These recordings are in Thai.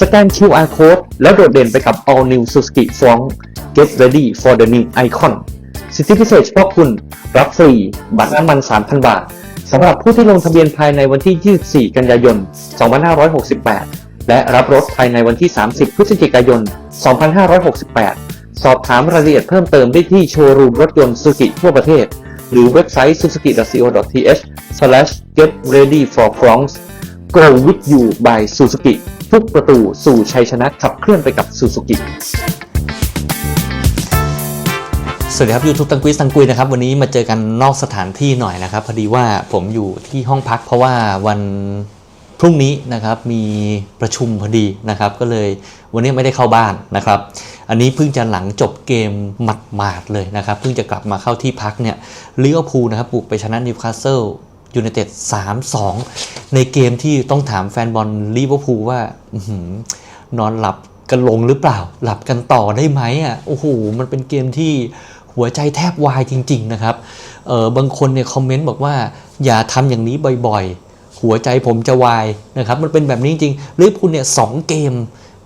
สแกน QR Code แล้วโดดเด่นไปกับ All New Suzuki Fronx Get Ready for the New Icon สิทธิพิเศษเฉพาะคุณรับฟรี บัตรน้ำมัน 3,000 บาทสำหรับผู้ที่ลงทะเบียนภายในวันที่ 24 กันยายน 2568 และรับรถภายในวันที่ 30 พฤศจิกายน 2568 สอบถามรายละเอียดเพิ่มเติมได้ที่โชว์รูมรถยนต์ Suzuki ทั่วประเทศ หรือเว็บไซต์ suzuki.co.th/getreadyforfronx Go with you by Suzuki ทุกประตูสู่ชัยชนะขับเคลื่อนไปกับ Suzuki สวัสดีครับ YouTube ตังกุยตังกุยนะครับวันนี้มาเจอกันนอกสถานที่หน่อยนะครับพอดีว่าผมอยู่ที่ห้องพัก เพราะว่าวันพรุ่งนี้นะครับมีประชุมพอดีนะครับ ก็เลยวันนี้ไม่ได้เข้าบ้านนะครับ อันนี้เพิ่งจะหลังจบเกมหมัดหมาดๆเลยนะครับ เพิ่งจะกลับมาเข้าที่พักเนี่ยลิเวอร์พูลนะครับบุกไปชนะนิวคาสเซิล ยูไนเต็ด3-2 ในเกมที่ต้องถามแฟนบอลลิเวอร์พูลว่าอนอนหลับกันลงหรือเปล่า หลับกันต่อได้ไหมอะโอ้โหมันเป็นเกมที่หัวใจแทบวายจริง ๆ นะครับเออบางคนเนี่ยคอมเมนต์บอกว่า อย่าทำอย่างนี้บ่อยๆ หัวใจผมจะวายนะครับ มันเป็นแบบนี้จริงๆลิเวอร์พูลเนี่ยสองเกม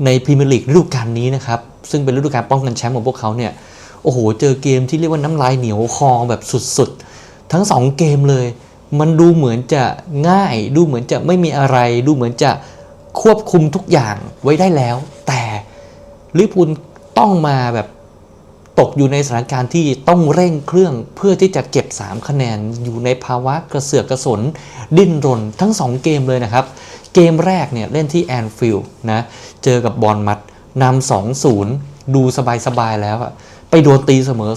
ในพรีเมียร์ลีกฤดูกาลนี้นะครับ ซึ่งเป็นฤดูกาลป้องกันแชมป์ของพวกเขาเนี่ยโอ้โห เจอเกมที่เรียกว่าน้ำลายเหนียวคอแบบสุดๆ ทั้งสองเกมเลย มันดูเหมือนจะง่าย ดูเหมือนจะไม่มีอะไร ดูเหมือนจะควบคุมทุกอย่างไว้ได้แล้ว แต่ลิเวอร์พูลต้องมาแบบตกอยู่ในสถานการณ์ที่ต้องเร่งเครื่องเพื่อที่จะเก็บ 3 คะแนนอยู่ในภาวะกระเสือกกระสน ดิ้นรนทั้ง 2 เกมเลยนะครับ เกมแรกเนี่ยเล่นที่แอนฟิลด์นะเจอกับบอลมัดนำ2-0 ดูสบายๆแล้วอะไปโดนตีเสมอ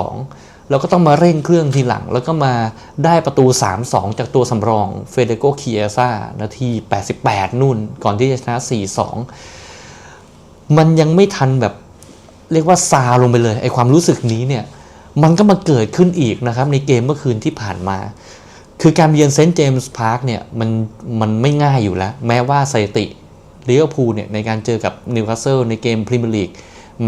2-2 แล้วก็ต้องมาเร่งเครื่องทีหลัง แล้วก็มาได้ประตู 3-2 จากตัวสำรองเฟเดโกเคียซ่านาที 88 นู่น ก่อนที่จะชนะ 4-2 มันยังไม่ทันแบบเรียกว่าซาลงไปเลยไอความรู้สึกนี้เนี่ย มันก็มาเกิดขึ้นอีกนะครับ ในเกมเมื่อคืนที่ผ่านมา คือการเยือนเซนต์เจมส์พาร์คเนี่ยมันมันไม่ง่ายอยู่แล้ว แม้ว่าสถิติลิเวอร์พูลเนี่ยในการเจอกับนิวคาสเซิลในเกมพรีเมียร์ลีก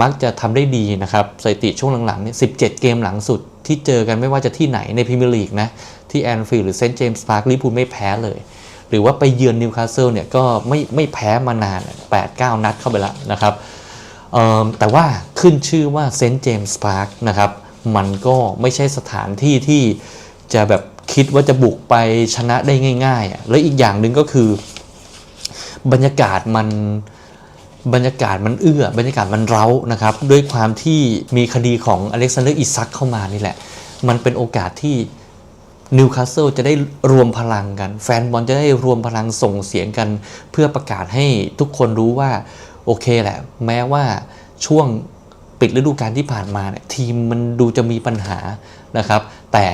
มักจะทำได้ดีนะครับสถิติช่วงหลังๆเนี่ย17เกมหลังสุดที่เจอกันไม่ว่าจะที่ไหนในพรีเมียร์ลีกนะ ที่แอนฟิลด์หรือเซนต์เจมส์พาร์คลิเวอร์พูลไม่แพ้เลย หรือว่าไปเยือนนิวคาสเซิลเนี่ยก็ไม่ไม่แพ้มานาน 8-9 นัดเข้าไปแล้วนะครับแต่ว่าขึ้นชื่อว่าเซนต์เจมส์พาร์คนะครับมันก็ไม่ใช่สถานที่ที่จะแบบคิดว่าจะบุกไปชนะได้ง่ายๆอะและอีกอย่างหนึ่งก็คือบรรยากาศมัน บรรยากาศมันเอื้อ บรรยากาศมันเร้านะครับ ด้วยความที่มีคดีของอเล็กซานเดอร์อิซักเข้ามานี่แหละ มันเป็นโอกาสที่นิวคาสเซิลจะได้รวมพลังกัน แฟนบอลจะได้รวมพลังส่งเสียงกัน เพื่อประกาศให้ทุกคนรู้ว่า โอเคแหละ แม้ว่าช่วงปิดฤดูกาลที่ผ่านมาเนี่ยทีมมันดูจะมีปัญหานะครับ แต่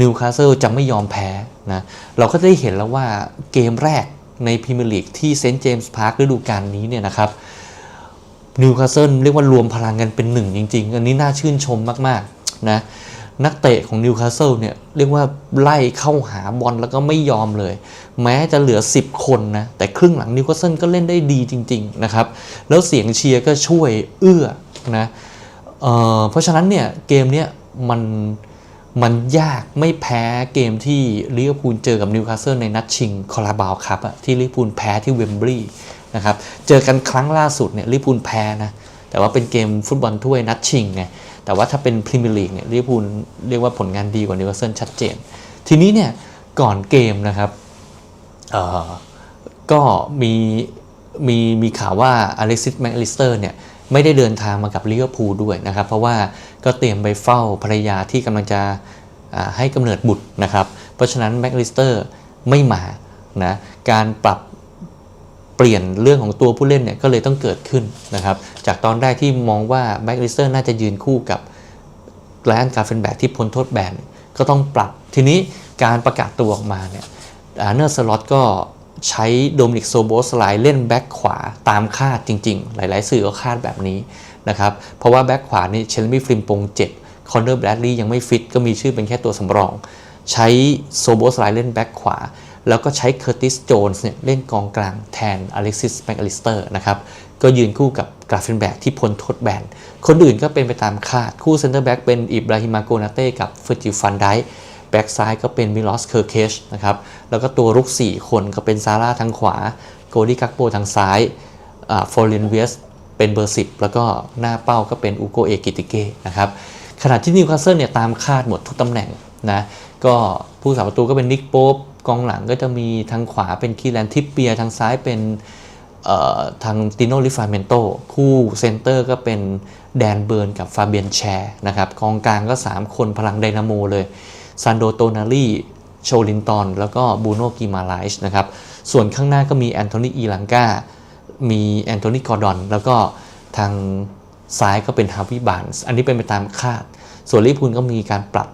นิวคาสเซิลจะไม่ยอมแพ้นะเราก็ได้เห็นแล้วว่าเกมแรก ในพรีเมียร์ลีกที่เซนต์เจมส์พาร์คฤดูกาลนี้เนี่ยนะครับนิวคาสเซิลเรียกว่ารวมพลังกันเป็นหนึ่งจริง ๆ อันนี้น่าชื่นชมมากๆนะนักเตะของนิวคาสเซิลเนี่ยเรียกว่าไล่เข้าหาบอลแล้วก็ไม่ยอมเลย แม้จะเหลือ 10 คนนะ แต่ครึ่งหลังนิวคาสเซิลก็เล่นได้ดีจริง ๆ นะครับ แล้วเสียงเชียร์ก็ช่วยเอื้อนะเออเพราะฉะนั้นเนี่ยเกมเนี้ยมัน มันยากไม่แพ้เกมที่ลิเวอร์พูลเจอกับนิวคาสเซิลในนัดชิงคอราบาวครับที่ลิเวอร์พูลแพ้ที่เวมบลีย์นะครับเจอกันครั้งล่าสุดเนี่ยลิเวอร์พูลแพ้นะแต่ว่าเป็นเกมฟุตบอลถ้วยนัดชิงไงแต่ว่าถ้าเป็นพรีเมียร์ลีกเนี่ยลิเวอร์พูลเรียกว่าผลงานดีกว่านิวคาสเซิลชัดเจน ทีนี้เนี่ยก่อนเกมนะครับก็มีมีมีข่าวว่าอเล็กซิสแมคอลิสเตอร์เนี่ย ไม่ได้เดินทางมากับลิเวอร์พูลด้วยนะครับ เพราะว่าก็เตรียมไปเฝ้าภรรยาที่กำลังจะให้กำเนิดบุตรนะครับ เพราะฉะนั้นแมคอลิสเตอร์ไม่มานะการปรับเปลี่ยนเรื่องของตัวผู้เล่นเนี่ยก็เลยต้องเกิดขึ้นนะครับ จากตอนแรกที่มองว่าแบ็กลิสเตอร์น่าจะยืนคู่กับแกลนการ์เฟนแบกที่พ้นโทษแบนก็ต้องปรับ ทีนี้การประกาศตัวออกมาเนี่ยอ่าเนอร์สล็อตก็ ใช้โดมินิกโซโบสไลเล่นแบ็กขวาตามคาดจริง ๆ หลาย ๆ สื่อก็คาดแบบนี้นะครับ เพราะว่าแบ็กขวานี่เชลมี่ฟริมปงเจ็บคอนเนอร์แบรดลีย์ยังไม่ฟิตก็มีชื่อเป็นแค่ตัวสำรอง ใช้โซโบสไลเล่นแบ็กขวา แล้วก็ใช้เคอร์ติสโจนส์เนี่ยเล่นกองกลางแทนอเล็กซิสแมคอลิสเตอร์นะครับก็ยืนคู่กับกราฟเฟนแบกที่พ้นโทษแบน คนอื่นก็เป็นไปตามคาด คู่เซนเตอร์แบ็กเป็นอิบราฮิมาโกนาเต้กับเฟอร์จิฟันได แบ็กซ้ายก็เป็นมิลอสเคอร์เคชนะครับแล้วก็ตัวรุก 4 คนก็เป็นซาร่าทางขวา โกดี้กักโปทางซ้ายฟอร์เรนเวสเป็นเบอร์ 10 แล้วก็หน้าเป้าก็เป็นอูโกเอกิติเกนะครับขณะที่นิวคาสเซิลเนี่ยตามคาดหมดทุกตำแหน่งนะก็ผู้สาประตูก็เป็นนิกโป๊ปกองหลังก็จะมีทางขวาเป็นคีแลนทิปเปียทางซ้ายเป็นทางติโนลิฟาเมนโตคู่เซนเตอร์ก็เป็นแดนเบิร์นกับฟาเบียนแชร์นะครับกองกลางก็ 3 คนพลังไดนาโมเลย ซันโดโตนารีโชลินตันแล้วก็บูโนกิมาไลช์นะครับส่วนข้างหน้าก็มีแอนโทนีอีลังกามีแอนโทนีกอร์ดอนแล้วก็ทางซ้ายก็เป็นฮาวิบานส์อันนี้เป็นไปตามคาด ส่วนลิพูลก็มีการปรับ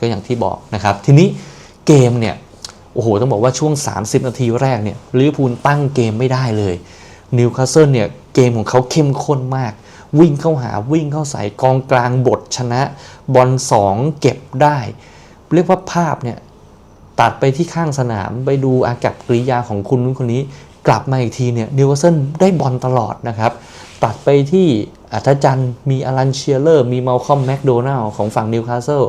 ก็อย่างที่บอกนะครับ ทีนี้เกมเนี่ยโอ้โห ต้องบอกว่าช่วง 30 นาทีแรกเนี่ยลิพูลตั้งเกมไม่ได้เลยนิวคาสเซิลเนี่ยเกมของเขาเข้มข้นมาก วิ่งเข้าหาวิ่งเข้าใส่กองกลางบทชนะ บอล2เก็บได้ เรียกว่าภาพเนี่ยตัดไปที่ข้างสนามไปดูอากับกริยาของคุณนู้นคนนี้ กลับมาอีกทีเนี่ยนิวคาสเซิลได้บอลตลอดนะครับ ตัดไปที่อัธจันทร์มีอลันเชียเลอร์ มีมัลคอมแมคโดนัลของฝั่งนิวคาสเซิล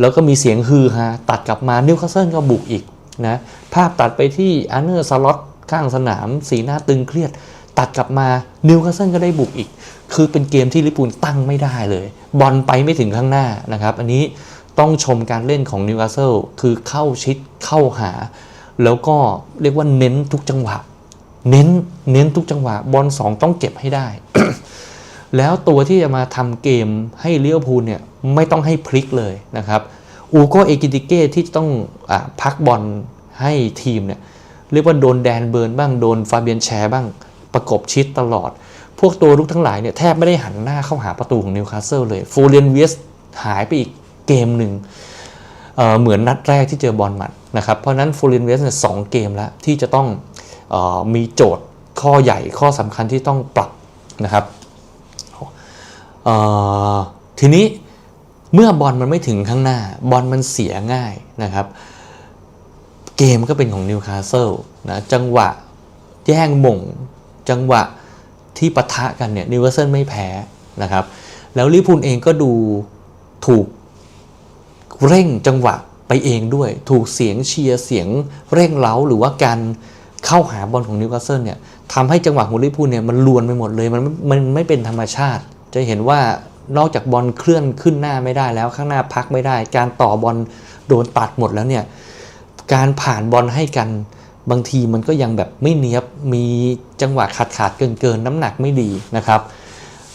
แล้วก็มีเสียงฮือฮาตัดกลับมานิวคาสเซิลก็บุกอีกนะภาพตัดไปที่อาร์เนอร์สล็อตข้างสนาม สีหน้าตึงเครียด ตัดกลับมานิวคาสเซิลก็ได้บุกอีก คือเป็นเกมที่ลิเวอร์พูลตั้งไม่ได้เลย บอลไปไม่ถึงข้างหน้านะครับ อันนี้ ต้องชมการเล่นของนิวคาสเซิลคือเข้าชิดเข้าหา แล้วก็เรียกว่าเน้นทุกจังหวะ เน้นเน้นทุกจังหวะ บอลสองต้องเก็บให้ได้ แล้วตัวที่จะมาทำเกมให้เลี้ยวพูลเนี่ยไม่ต้องให้พลิกเลยนะครับอูโกเอกิติเก้ที่ต้องอพักบอลให้ทีมเนี่ยเรียกว่าโดนแดนเบิร์นบ้างโดนฟาเบียนแชร์บ้างประกบชิดตลอด พวกตัวลุกทั้งหลายเนี่ยแทบไม่ได้หันหน้าเข้าหาประตูของนิวคาสเซิลเลยฟูเรียนเวสหายไปอีก เกมหนึ่งเเหมือนนัดแรกที่เจอบอลหมัดนะครับ เพราะนั้นฟูรินเวสเนี่ยสองเกมแล้วที่จะต้องออมีโจทย์ข้อใหญ่ข้อสำคัญที่ต้องปรับนะครับทีนี้เมื่อบอลมันไม่ถึงข้างหน้า บอลมันเสียง่ายนะครับ เกมก็เป็นของนิวคาสเซิลนะจังหวะแย่งมงจังหวะที่ปะทะกันเนี่ยนิวคาสเซิลไม่แพ้นะครับ แล้วลิพูลเองก็ดูถูก เร่งจังหวะไปเองด้วย ถูกเสียงเชียร์เสียงเร่งเร้าหรือว่าการเข้าหาบอลของนิวคาสเซิลเนี่ยทำให้จังหวะของลิเวอร์พูลเนี่ยมันลวนไปหมดเลย มันมันไม่เป็นธรรมชาติ จะเห็นว่านอกจากบอลเคลื่อนขึ้นหน้าไม่ได้แล้วข้างหน้าพักไม่ได้ การต่อบอลโดนตัดหมดแล้วเนี่ยการผ่านบอลให้กันบางทีมันก็ยังแบบไม่เนียบมีจังหวะขาดขาดเกินเกินน้ำหนักไม่ดีนะครับ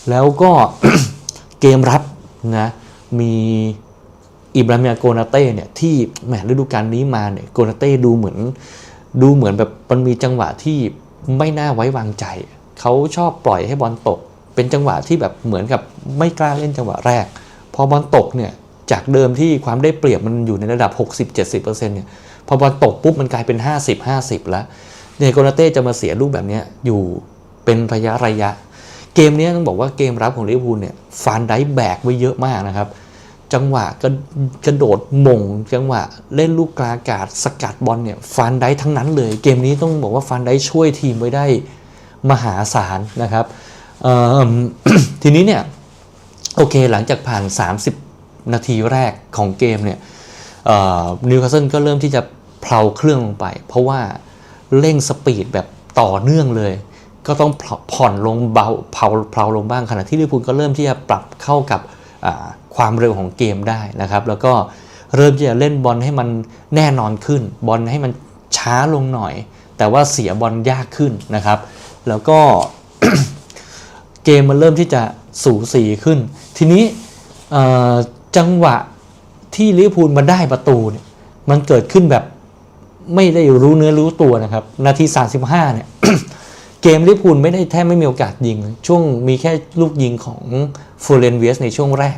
แล้วก็เกมรับนะมี อิบราฮิมโกนาเต้เนี่ยที่แหมฤดูกาลนี้มาเนี่ยโกนาเต้ดูเหมือนดูเหมือนแบบมันมีจังหวะที่ไม่น่าไว้วางใจ เขาชอบปล่อยให้บอลตก เป็นจังหวะที่แบบเหมือนกับไม่กล้าเล่นจังหวะแรก พอบอลตกเนี่ยจากเดิมที่ความได้เปรียบมันอยู่ในระดับ 60-70%เนี่ยพอบอลตกปุ๊บมันกลายเป็น 50-50 แล้วเนี่ยโกนาเต้จะมาเสียลูกแบบนี้อยู่เป็นระยะระยะ เกมนี้ต้องบอกว่าเกมรับของลิเวอร์พูลเนี่ยฟานได้แบกไว้เยอะมากนะครับ จังหวะกระกระโดดมง จังหวะเล่นลูกกลางอากาศสกัดบอลเนี่ยฟานไดทั้งนั้นเลย เกมนี้ต้องบอกว่าฟานไดช่วยทีมไว้ได้มหาศาลนะครับทีนี้เนี่ยโอเคหลังจากผ่าน 30 นาทีแรกของเกมเนี่ยนิวคาสเซิลก็เริ่มที่จะเพลาเครื่องลงไป เพราะว่าเร่งสปีดแบบต่อเนื่องเลย ก็ต้องผ่อนลงเบาเผาเพลาลงบ้างขณะที่ลิเวอร์พูลก็เริ่มที่จะปรับเข้ากับ ความเร็วของเกมได้นะครับ แล้วก็เริ่มจะเล่นบอลให้มันแน่นอนขึ้น บอลให้มันช้าลงหน่อย แต่ว่าเสียบอลยากขึ้นนะครับ แล้วก็เกมมันเริ่มที่จะสูสีขึ้น ทีนี้จังหวะที่ลิเวอร์พูลมาได้ประตูเนี่ยมันเกิดขึ้นแบบไม่ได้รู้เนื้อรู้ตัวนะครับ นาที 35 เนี่ย เกมลิเวอร์พูลไม่ได้แทบไม่มีโอกาสยิง ช่วงมีแค่ลูกยิงของฟูเรนเวสในช่วงแรก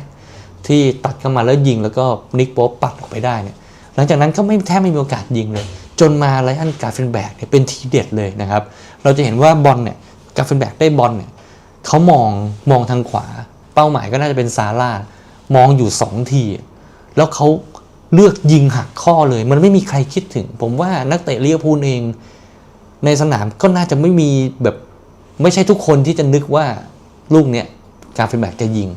ที่ตัดเข้ามาแล้วยิงแล้วก็นิกโป๊ปปัดออกไปได้เนี่ยหลังจากนั้นก็ไม่แทบไม่มีโอกาสยิงเลย จนมาไลอันกาเฟนแบกเนี่ยเป็นทีเด็ดเลยนะครับเราจะเห็นว่าบอลเนี่ยกาเฟนแบกได้บอลเนี่ยเขามองมองทางขวา เป้าหมายก็น่าจะเป็นซาร่ามองอยู่สองที แล้วเขาเลือกยิงหักข้อเลย มันไม่มีใครคิดถึง ผมว่านักเตะลิเวอร์พูลเอง ในสนามก็น่าจะไม่มีแบบไม่ใช่ทุกคนที่จะนึกว่าลูกเนี้ยการเฟนแบกจะยิง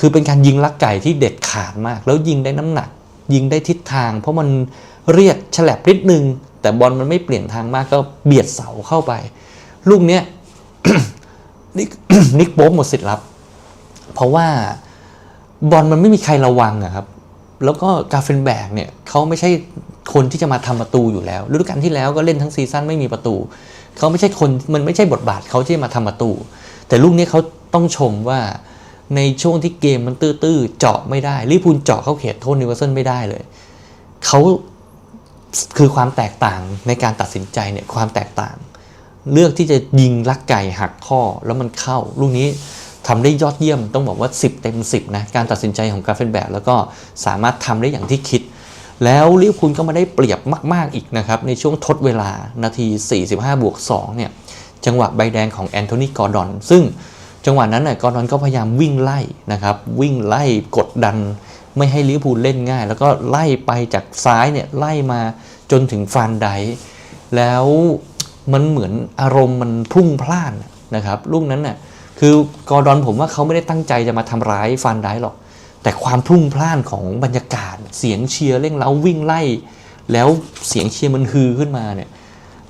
คือเป็นการยิงลักไก่ที่เด็ดขาดมาก แล้วยิงได้น้ำหนัก ยิงได้ทิศทาง เพราะมันเรียกฉลับนิดนึง แต่บอลมันไม่เปลี่ยนทางมากก็เบียดเสาเข้าไป ลูกเนี้ยนิกนิกโป๊หมดสิทธิ์รับ เพราะว่าบอลมันไม่มีใครระวังอะครับ แล้วก็กาเฟนแบกเนี่ยเขาไม่ใช่คนที่จะมาทำประตูอยู่แล้วฤดูกาลที่แล้วก็เล่นทั้งซีซั่นไม่มีประตู เขาไม่ใช่คนมันไม่ใช่บทบาทเขาที่มาทำประตู แต่ลูกนี้เขาต้องชมว่า ในช่วงที่เกมมันตื้อๆ เจาะไม่ได้ลิเวอร์พูลเจาะเข้าเขตโทษนิวคาสเซิลไม่ได้เลยเขาคือความแตกต่างในการตัดสินใจเนี่ยความแตกต่าง เลือกที่จะยิงลักไก่หักข้อแล้วมันเข้า ลูกนี้ทำได้ยอดเยี่ยมต้องบอกว่า 10 เต็ม 10นะการตัดสินใจของกาเฟนแบกแล้วก็สามารถทำได้อย่างที่คิด แล้วลิเวอร์พูลก็มาได้เปรียบมาก ๆอีกนะครับ ในช่วงทดเวลานาที 45บวก2เนี่ยจังหวะใบแดงของแอนโทนีกอร์ดอน ซึ่ง จังหวะนั้นน่ยกอร์ดอนก็พยายามวิ่งไล่นะครับ วิ่งไล่กดดันไม่ให้ลิเวอร์พูลเล่นง่าย แล้วก็ไล่ไปจากซ้ายเนี่ยไล่มาจนถึงฟานไดแล้วมันเหมือนอารมณ์มันพุ่งพล่านนะครับลูกนั้นน่ะคือกอร์ดอนผมว่าเขาไม่ได้ตั้งใจจะมาทำร้ายฟานไดหรอก แต่ความพุ่งพล่านของบรรยากาศ เสียงเชียร์เร่งเร้าวิ่งไล่ แล้วเสียงเชียร์มันฮือขึ้นมาเนี่ย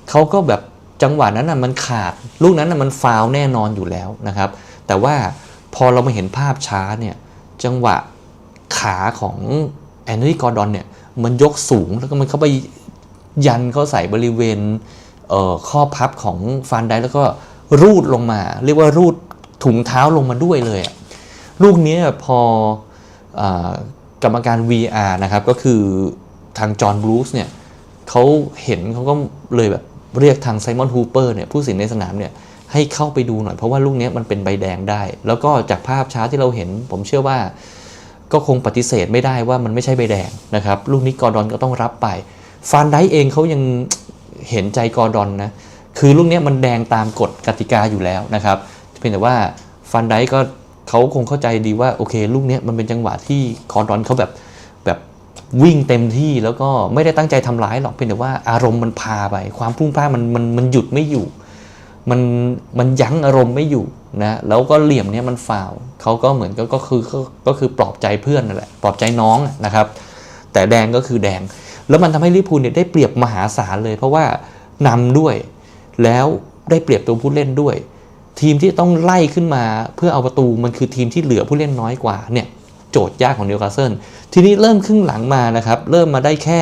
เขาก็แบบจังหวะนั้นน่ะมันขาด ลูกนั้นน่ะมันฟาวแน่นอนอยู่แล้วนะครับ แต่ว่าพอเรามาเห็นภาพช้าเนี่ยจังหวะขาของแอนนี่กอร์ดอนเนี่ยมันยกสูงแล้วก็มันเข้าไปยันเข้าใส่บริเวณเอ่อข้อพับของฟานไดค์แล้วก็รูดลงมา เรียกว่ารูดถุงเท้าลงมาด้วยเลยลูกนี้พออกรรมการ VR นะครับ ก็คือทางจอห์นบรูซเนี่ยเขาเห็นเขาก็เลยแบบเรียกทางไซมอนฮูเปอร์เนี่ยผู้สินในสนามเนี่ย ให้เข้าไปดูหน่อยเพราะว่าลูกนี้มันเป็นใบแดงได้ แล้วก็จากภาพช้าที่เราเห็น ผมเชื่อว่า ก็คงปฏิเสธไม่ได้ว่ามันไม่ใช่ใบแดงนะครับ ลูกนี้กอร์ดอนก็ต้องรับไป ฟานไดเองเขายังเห็นใจกอร์ดอนนะคือลูกนี้มันแดงตามกฎกติกาอยู่แล้วนะครับเพียงแต่ว่าฟันไดก็เขาคงเข้าใจดีว่าโอเค ลูกนี้มันเป็นจังหวะที่คอร์ดอนเขาแบบแบบวิ่งเต็มที่แล้วก็ไม่ได้ตั้งใจทำร้ายหรอกเพียงแต่ว่าอารมณ์มันพาไป ความพุ่งพลานมันมันมันหยุดไม่อยู่ มันมันยั้งอารมณ์ไม่อยู่นะแล้วก็เหลี่ยมเนี้ยมันฟาวเขาก็เหมือนก็ก็คือก็คือปลอบใจเพื่อนนั่นแหละปลอบใจน้องนะครับ แต่แดงก็คือแดง แล้วมันทำให้ลิพูลเนี่ยได้เปรียบมหาศาลเลย เพราะว่านำด้วย แล้วได้เปรียบตัวผู้เล่นด้วย ทีมที่ต้องไล่ขึ้นมาเพื่อเอาประตูมันคือทีมที่เหลือผู้เล่นน้อยกว่าเนี่ยโจทย์ยากของนิวคาสเซิลทีนี้เริ่มครึ่งหลังมานะครับ เริ่มมาได้แค่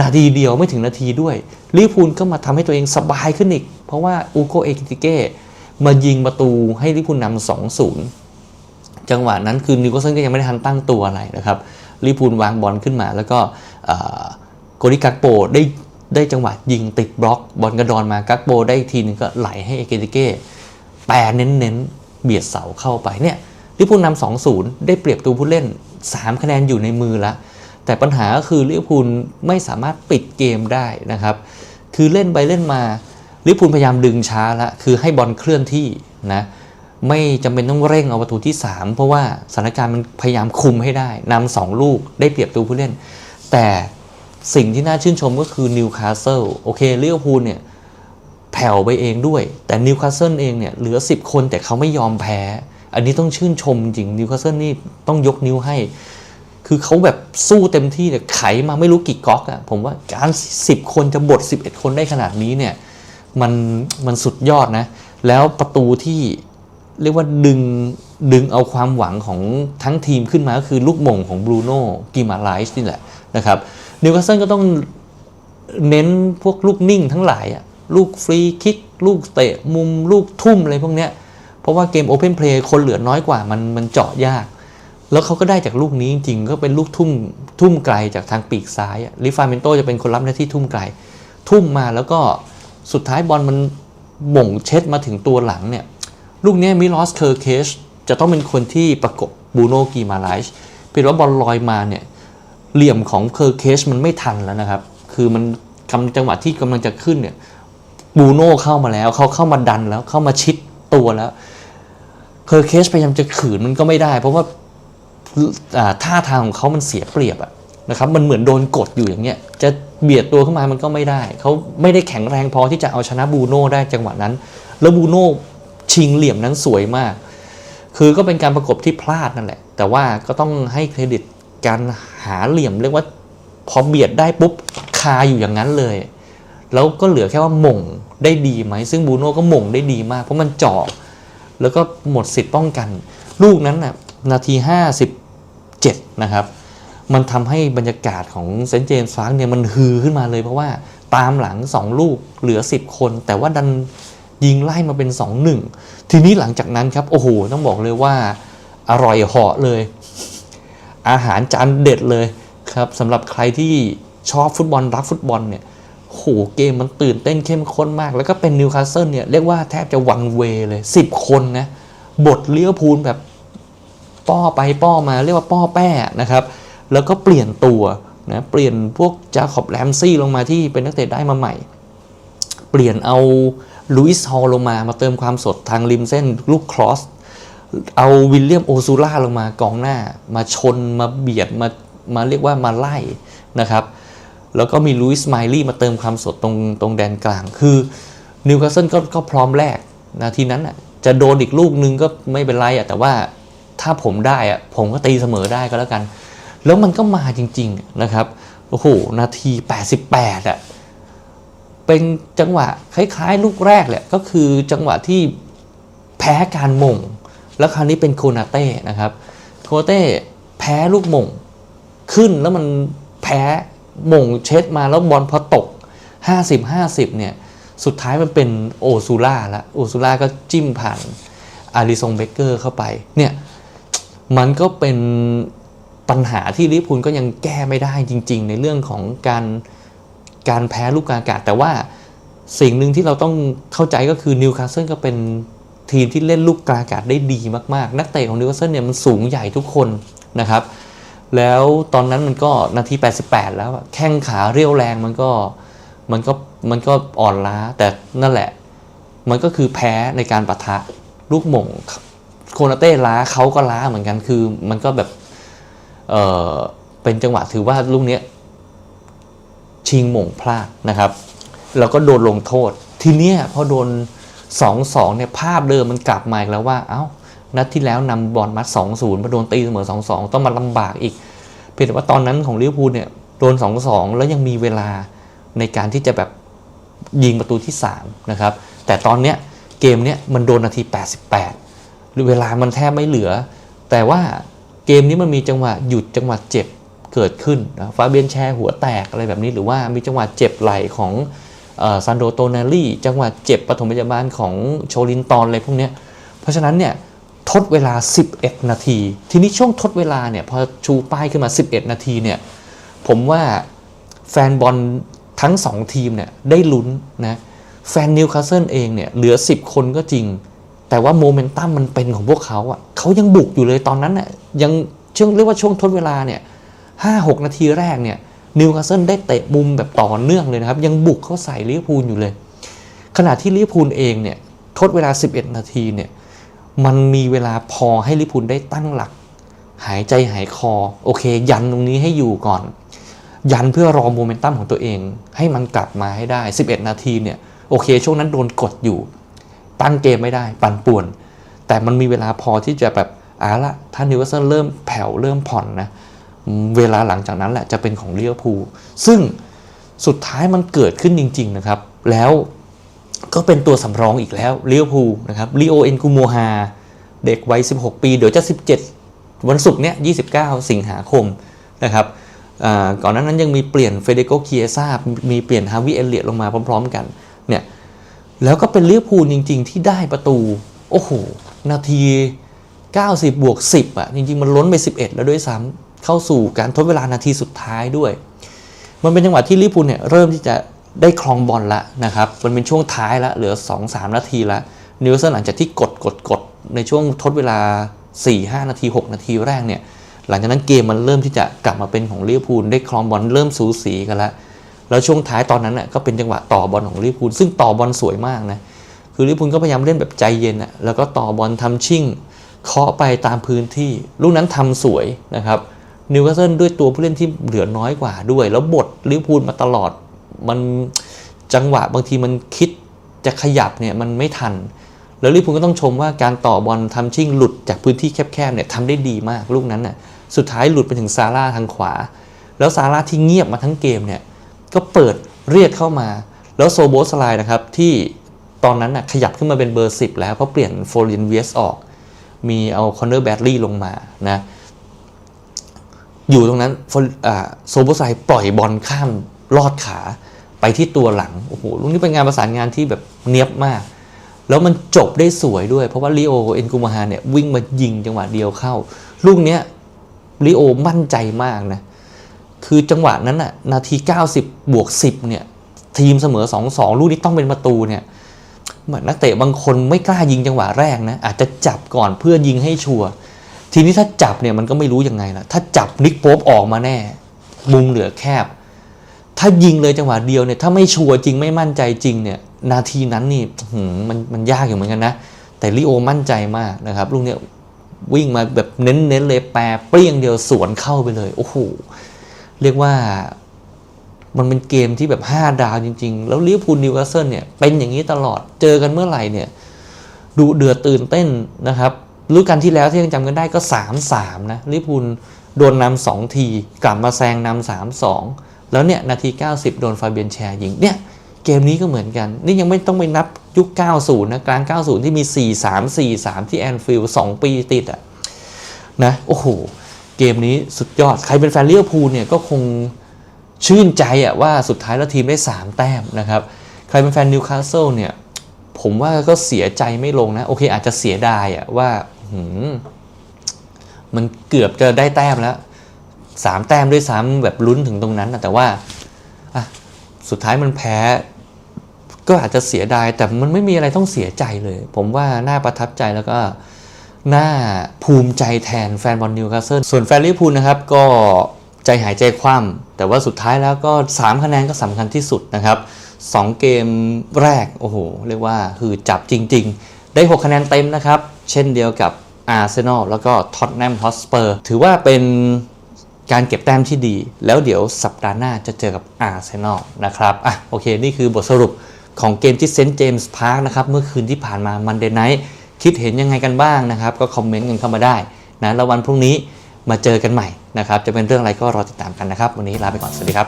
นาทีเดียวไม่ถึงนาทีด้วยลิพูลก็มาทำให้ตัวเองสบายขึ้นอีก เพราะว่าอูโกเอกิติเก้มายิงประตูให้ลิพูลนำสองศูนย์จังหวะนั้นคือนิวคาสเซิลก็ยังไม่ได้ทันตั้งตัวอะไรนะครับลิพูลวางบอลขึ้นมา แล้วก็โกลิกักโปได้ได้จังหวะยิงติดบล็อก บอลกระดอนมากักโปได้อีกทีนึงก็ไหลให้เอเกติเก้แปรเน้นๆเบียดเสาเข้าไปเนี่ยลิพูลนำสองศูนย์ได้เปรียบตัวผู้เล่น 3 คะแนนอยู่ในมือละ แต่ปัญหาก็คือลิเวอร์พูลไม่สามารถปิดเกมได้นะครับ คือเล่นไปเล่นมาลิเวอร์พูลพยายามดึงช้าละคือให้บอลเคลื่อนที่นะไม่จำเป็นต้องเร่งเอาประตูที่ 3 เพราะว่าสถานการณ์มันพยายามคุมให้ได้นำสองลูกได้เปรียบตัวผู้เล่น แต่สิ่งที่น่าชื่นชมก็คือนิวคาสเซิลโอเคลิเวอร์พูลเนี่ยแผ่วไปเองด้วย แต่นิวคาสเซิลเองเนี่ยเหลือ 10 คนแต่เขาไม่ยอมแพ้ อันนี้ต้องชื่นชมจริงนิวคาสเซิลนี่ต้องยกนิ้วให้ คือเขาแบบสู้เต็มที่เนี่ยไขมาไม่รู้กี่ก๊อกอะ่ะผมว่าการ10 คนจะบด 11 คนได้ขนาดนี้เนี่ยมันมันสุดยอดนะ แล้วประตูที่เรียกว่าดึงดึงเอาความหวังของทั้งทีมขึ้นมาก็คือลูกมงของบรูโน่กิมาไลส์นี่แหละนะครับนิวคาสเซิลก็ต้องเน้นพวกลูกนิ่งทั้งหลายอะลูกฟรีคิก ลูกเตะมุม ลูกทุ่มอะไรพวกเนี้ยเพราะว่าเกมโอเพนเพลย์คนเหลือน้อยกว่ามันมันเจาะยาก แล้วเขาก็ได้จากลูกนี้จริงๆก็เป็นลูกทุ่มทุ่มไกลจากทางปีกซ้ายลิฟาเมนโตจะเป็นคนรับหน้าที่ทุ่มไกล ทุ่มมาแล้วก็สุดท้ายบอลมันหม่งเช็ดมาถึงตัวหลังเนี่ยลูกนี้มิลอสเคอร์เคชจะต้องเป็นคนที่ประกบบูโนกีมาไลช์เป็นว่าบอลลอยมาเนี่ยเหลี่ยมของเคอร์เคชมันไม่ทันแล้วนะครับ คือมันกำจังหวะที่กำลังจะขึ้นเนี่ยบูโน่เข้ามาแล้วเขาเข้ามาดันแล้วเข้ามาชิดตัวแล้วเคอร์เคชพยายามจะขืนมันก็ไม่ได้ เพราะว่า ท่าทางของเขามันเสียเปรียบอะนะครับมันเหมือนโดนกดอยู่อย่างเงี้ยจะเบียดตัวเข้ามามันก็ไม่ได้เขาไม่ได้แข็งแรงพอที่จะเอาชนะบูโน่ได้จังหวะนั้น แล้วบูโน่ชิงเหลี่ยมนั้นสวยมาก คือก็เป็นการประกบที่พลาดนั่นแหละ แต่ว่าก็ต้องให้เครดิตการหาเหลี่ยมเรียกว่าพอเบียดได้ปุ๊บคาอยู่อย่างนั้นเลย แล้วก็เหลือแค่ว่าหม่งได้ดีไหม ซึ่งบูโน่ก็หม่งได้ดีมาก เพราะมันเจาะแล้วก็หมดสิทธิ์ป้องกัน ลูกนั้นน่ะนาที 7นะครับมันทำให้บรรยากาศของเซนต์เจมส์ฟาร์กเนี่ยมันฮือขึ้นมาเลยเพราะว่าตามหลัง 2 ลูกเหลือ 10 คน แต่ว่าดันยิงไล่มาเป็น 2-1 ทีนี้หลังจากนั้นครับ โอ้โห ต้องบอกเลยว่า อร่อยเหาะเลย อาหารจานเด็ดเลยครับสำหรับใครที่ชอบฟุตบอลรักฟุตบอลเนี่ยโหเกมมันตื่นเต้นเข้มข้นมาก แล้วก็เป็นนิวคาสเซิลเนี่ยเรียกว่าแทบจะวันเวเลย 10 คนนะบทเลี้ยวพูลแบบ ป้อไปป้อมาเรียกว่าป้อแป้นะครับ แล้วก็เปลี่ยนตัวนะเปลี่ยนพวกจาขอบแรมซี่ลงมาที่เป็นนักเตะได้มาใหม่ เปลี่ยนเอาลุยส์ฮอลลงมามาเติมความสดทางริมเส้นลูกครอสเอาวิลเลียมโอซูล่าลงมากองหน้า มาชนมาเบียดมามาเรียกว่ามาไล่นะครับ แล้วก็มีลุยส์ไมลี่มาเติมความสดตรงตรงแดนกลาง คือนิวคาสเซิลก็ก็พร้อมแลกนาทีนั้นอะจะโดนอีกลูกนึงก็ไม่เป็นไรอะแต่ว่า ถ้าผมได้อะผมก็ตีเสมอได้ก็แล้วกัน แล้วมันก็มาจริง ๆนะครับโอ้โหนาที 88อะเป็นจังหวะคล้ายๆ ลูกแรกแหละก็คือจังหวะที่แพ้การม่งแล้วคราวนี้เป็นโคนาเต้นะครับโคนาเต้แพ้ลูกม่งขึ้นแล้วมันแพ้ม่งเช็ดมาแล้วบอลพอตก 50 50 เนี่ย สุดท้ายมันเป็นโอซูล่าละโอซูล่าก็จิ้มผ่านอาริซงเบเกอร์เข้าไปเนี่ย มันก็เป็นปัญหาที่ลิพูลก็ยังแก้ไม่ได้จริง ๆ ในเรื่องของการการแพ้ลูกกลางอากาศ แต่ว่าสิ่งหนึ่งที่เราต้องเข้าใจก็คือนิวคาสเซิลก็เป็นทีมที่เล่นลูกกลางอากาศได้ดีมากๆ นักเตะของนิวคาสเซิลเนี่ยมันสูงใหญ่ทุกคนนะครับ แล้วตอนนั้นมันก็นาที 88 แล้วแข้งขาเรียวแรงมันก็มันก็มันก็อ่อนล้า แต่นั่นแหละ มันก็คือแพ้ในการปะทะลูกหม่ง โคนาเต้ล้าเขาก็ล้าเหมือนกันคือมันก็แบบเออเป็นจังหวะถือว่าลูกเนี้ยชิงหม่งพลาดนะครับ แล้วก็โดนลงโทษ ทีเนี้ยพอโดน2-2เนี่ยภาพเดิมมันกลับมาอีกแล้วว่าเอ้านัดที่แล้วนำบอลมัด2-0มาโดนตีเสมอ2-2ต้องมาลำบากอีก เพียงแต่ว่าตอนนั้นของลิเวอร์พูลเนี่ยโดน2-2แล้วยังมีเวลาในการที่จะแบบยิงประตูที่ 3 นะครับ แต่ตอนเนี้ยเกมเนี้ยมันโดนนาที 88 เวลามันแทบไม่เหลือ แต่ว่าเกมนี้มันมีจังหวะหยุดจังหวะเจ็บเกิดขึ้นนะฟาเบียนแชร์หัวแตกอะไรแบบนี้ หรือว่ามีจังหวะเจ็บไหล่ของซันโดโตนาลีจังหวะเจ็บปฐมพยาบาลของโชลินตอนอะไรพวกนี้เพราะฉะนั้นเนี่ยทดเวลา 11 นาที ทีนี้ช่วงทดเวลาเนี่ยพอชูป้ายขึ้นมา 11 นาทีเนี่ยผมว่าแฟนบอลทั้ง 2 ทีมเนี่ยได้ลุ้นนะแฟนนิวคาสเซิลเองเนี่ยเหลือ 10 คนก็จริง แต่ว่าโมเมนตัมมันเป็นของพวกเขาอะเขายังบุกอยู่เลยตอนนั้นน่ะยังช่วงเรียกว่าช่วงทดเวลาเนี่ยห้าหกนาทีแรกเนี่ยนิวคาสเซิลได้เตะมุมแบบต่อเนื่องเลยนะครับ ยังบุกเข้าใส่ลิเวอร์พูลอยู่เลย ขณะที่ลิเวอร์พูลเองเนี่ยทดเวลา 11 นาทีเนี่ยมันมีเวลาพอให้ลิเวอร์พูลได้ตั้งหลัก หายใจหายคอ โอเค ยันตรงนี้ให้อยู่ก่อน ยันเพื่อรอโมเมนตัมของตัวเอง ให้มันกลับมาให้ได้ 11 นาทีเนี่ยโอเค ช่วงนั้นโดนกดอยู่ ตั้งเกมไม่ได้ ปั่นป่วน แต่มันมีเวลาพอที่จะแบบอ่าละถ้านิวคาสเซิลเริ่มแผ่วเริ่มผ่อนนะเวลาหลังจากนั้นแหละจะเป็นของเลิเวอร์พูลซึ่งสุดท้ายมันเกิดขึ้นจริง ๆ นะครับ แล้วก็เป็นตัวสำรองอีกแล้วเลิเวอร์พูลนะครับลีโอเอ็นกูโมฮาเด็กวัย 16 ปี เดี๋ยวจะ 17 วันศุกร์เนี้ย29 สิงหาคมนะครับก่อนหนานั้นยังมีเปลี่ยนเฟเดโกเคียซามีเปลี่ยนฮาวิเอเลียตลงมาพร้อม ๆ กันเนี่ย แล้วก็เป็นลิเวอร์พูลจริง ๆ ที่ได้ประตู โอ้โห นาที 90 บวก 10 อะ จริง ๆ มันล้นไป 11 แล้วด้วยซ้ำเข้าสู่การทดเวลานาทีสุดท้ายด้วย มันเป็นจังหวะที่ลิเวอร์พูลเนี่ยเริ่มที่จะได้ครองบอลละนะครับ มันเป็นช่วงท้ายละเหลือ 2-3 นาทีละนิวเซิลหลังจากที่กดกดกดในช่วงทดเวลา 4-5 นาที 6 นาทีแรกเนี่ย หลังจากนั้นเกมมันเริ่มที่จะกลับมาเป็นของลิเวอร์พูลได้ครองบอลเริ่มสูสีกันละ แล้วช่วงท้ายตอนนั้นน่ะก็เป็นจังหวะต่อบอลของลิเวอร์พูลซึ่งต่อบอลสวยมากนะคือลิเวอร์พูลก็พยายามเล่นแบบใจเย็นอะแล้วก็ต่อบอลทำชิ่งเคาะไปตามพื้นที่ ลูกนั้นทำสวยนะครับนิวคาสเซิลด้วยตัวผู้เล่นที่เหลือน้อยกว่าด้วย แล้วบทลิเวอร์พูลมาตลอดมันจังหวะบางทีมันคิดจะขยับเนี่ยมันไม่ทัน แล้วลิเวอร์พูลก็ต้องชมว่าการต่อบอลทำชิ่งหลุดจากพื้นที่แคบๆเนี่ยทำได้ดีมากลูกนั้นน่ะสุดท้ายหลุดไปถึงซาร่าทางขวา แล้วซาร่าที่เงียบมาทั้งเกมเนี่ย ก็เปิดเรียกเข้ามา แล้วโซโบสไลน์นะครับที่ตอนนั้นนะขยับขึ้นมาเป็นเบอร์ 10 แล้ว เพราะเปลี่ยนโฟลินเวสออก มีเอาคอนเนอร์แบดลี่ลงมานะอยู่ตรงนั้นโซโบสไลปล่อยบอลข้ามลอดขาไปที่ตัวหลังโอ้โหลูกนี้เป็นงานประสานงานที่แบบเนียบมาก แล้วมันจบได้สวยด้วย เพราะว่าลิโอเอ็นกูมาฮาเนี่ยวิ่งมายิงจังหวะเดียวเข้า ลูกเนี้ยลิโอมั่นใจมากนะ คือจังหวะนั้นน่ะนาที 90 บวก 10เนี่ยทีมเสมอ 2-2 ลูกนี้ต้องเป็นประตูเนี่ยเหมือนนักเตะบางคนไม่กล้ายิงจังหวะแรกนะอาจจะจับก่อนเพื่อยิงให้ชัวร์ทีนี้ถ้าจับเนี่ยมันก็ไม่รู้ยังไงล่ะถ้าจับนิกโป๊ปออกมาแน่ มุมเหลือแคบ ถ้ายิงเลยจังหวะเดียวเนี่ยถ้าไม่ชัวร์จริงไม่มั่นใจจริงเนี่ยนาทีนั้นนี่มมันมันยากอยู่เหมือนกันนะ แต่ลิโอมั่นใจมากนะครับลูกเนี่ยวิ่งมาแบบเน้นๆเลยแปรเปรี้ยงเดียวสวนเข้าไปเลย โอ้โห เรียกว่ามันเป็นเกมที่แบบ 5 ดาวจริง ๆ แล้วลิเวอร์พูลนิวคาสเซิลเนี่ยเป็นอย่างนี้ตลอดเจอกันเมื่อไหร่เนี่ยดูเดือดตื่นเต้นนะครับรู้กันที่แล้วที่ยังจำกันได้ก็ 3-3 นะลิเวอร์พูลโดนนำสองที กลับมาแซงนำสามสองแล้วเนี่ย นาที 90 โดนฟาเบียนแชร์ยิงเนี่ยเกมนี้ก็เหมือนกัน นี่ยังไม่ต้องไปนับยุค 90 นะ กลาง 90 ที่มี 4 3 4 3 ที่แอนฟิลด์2ปีติดอะนะโอ้โห เกมนี้สุดยอด ใครเป็นแฟนเลี้ยวพูลเนี่ยก็คงชื่นใจอะว่าสุดท้ายแล้วทีมได้ 3 แต้มนะครับ ใครเป็นแฟนนิวคาสเซิลเนี่ยผมว่าก็เสียใจไม่ลงนะ โอเคอาจจะเสียดายอะว่าหืมมันเกือบจะได้แต้มแล้วสามแต้มด้วยซ้ำแบบลุ้นถึงตรงนั้นนะแต่ว่าสุดท้ายมันแพ้ ก็อาจจะเสียดาย แต่มันไม่มีอะไรต้องเสียใจเลย ผมว่าน่าประทับใจแล้วก็ น่าภูมิใจแทนแฟนบอลนิวคาสเซิลส่วนแฟนลิเวอร์พูลนะครับก็ใจหายใจคว่ำแต่ว่าสุดท้ายแล้วก็ 3 คะแนนก็สำคัญที่สุดนะครับ2เกมแรก โอ้โห เรียกว่าคือจับจริง ๆ ได้ 6 คะแนนเต็มนะครับ เช่นเดียวกับอาร์เซนอลแล้วก็ท็อตแนมฮอสเปอร์ถือว่าเป็นการเก็บแต้มที่ดี แล้วเดี๋ยวสัปดาห์หน้าจะเจอกับอาร์เซนอลนะครับอะโอเค นี่คือบทสรุปของเกมที่เซนต์เจมส์พาร์คนะครับ เมื่อคืนที่ผ่านมามันเดย์ไนท์ คิดเห็นยังไงกันบ้างนะครับ ก็คอมเมนต์กันเข้ามาได้นะแล้ววันพรุ่งนี้มาเจอกันใหม่นะครับ จะเป็นเรื่องอะไรก็รอติดตามกันนะครับ วันนี้ลาไปก่อน สวัสดีครับ